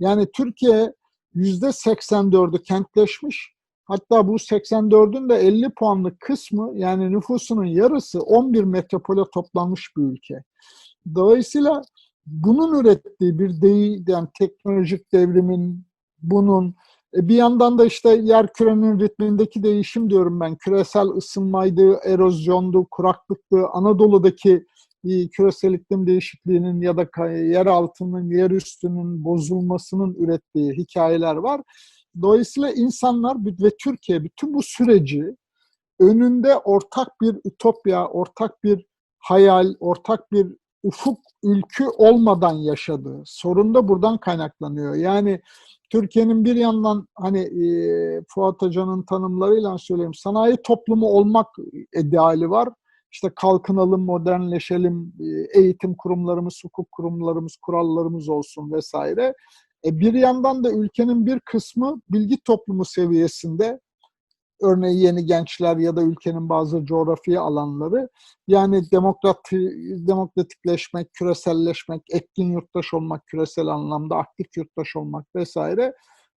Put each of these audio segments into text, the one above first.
Yani Türkiye yüzde 84'ü kentleşmiş. Hatta bu 84'ün de 50 puanlık kısmı yani nüfusunun yarısı 11 metropole toplanmış bir ülke. Dolayısıyla bunun ürettiği bir değil, yani teknolojik devrimin, bunun e, bir yandan da işte yer kürenin ritmindeki değişim diyorum ben. Küresel ısınmaydı, erozyondu, kuraklıktı, Anadolu'daki küresel iklim değişikliğinin ya da yer altının, yer üstünün bozulmasının ürettiği hikayeler var. Dolayısıyla insanlar ve Türkiye bütün bu süreci önünde ortak bir ütopya, ortak bir hayal, ortak bir ufuk ülkü olmadan yaşadığı. Sorun da buradan kaynaklanıyor. Yani Türkiye'nin bir yandan hani e, Fuat Hoca'nın tanımlarıyla söyleyeyim sanayi toplumu olmak ideali var. İşte kalkınalım, modernleşelim, e, eğitim kurumlarımız, hukuk kurumlarımız, kurallarımız olsun vesaire. E, bir yandan da ülkenin bir kısmı bilgi toplumu seviyesinde örneğin yeni gençler ya da ülkenin bazı coğrafi alanları yani demokrat, demokratikleşmek, küreselleşmek, etkin yurttaş olmak, küresel anlamda aktif yurttaş olmak vesaire.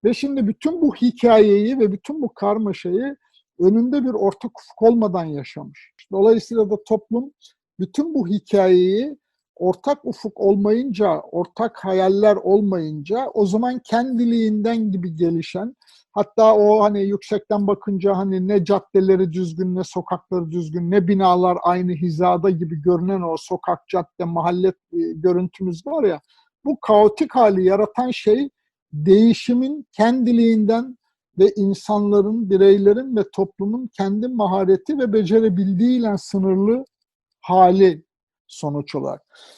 Ve şimdi bütün bu hikayeyi ve bütün bu karmaşayı önünde bir ortak ufuk olmadan yaşamış. Dolayısıyla da toplum bütün bu hikayeyi ortak ufuk olmayınca, ortak hayaller olmayınca o zaman kendiliğinden gibi gelişen hatta o hani yüksekten bakınca hani ne caddeleri düzgün ne sokakları düzgün ne binalar aynı hizada gibi görünen o sokak, cadde, mahalle e, görüntümüz var ya bu kaotik hali yaratan şey değişimin kendiliğinden ve insanların, bireylerin ve toplumun kendi mahareti ve becerebildiğiyle sınırlı hali sonuç olarak.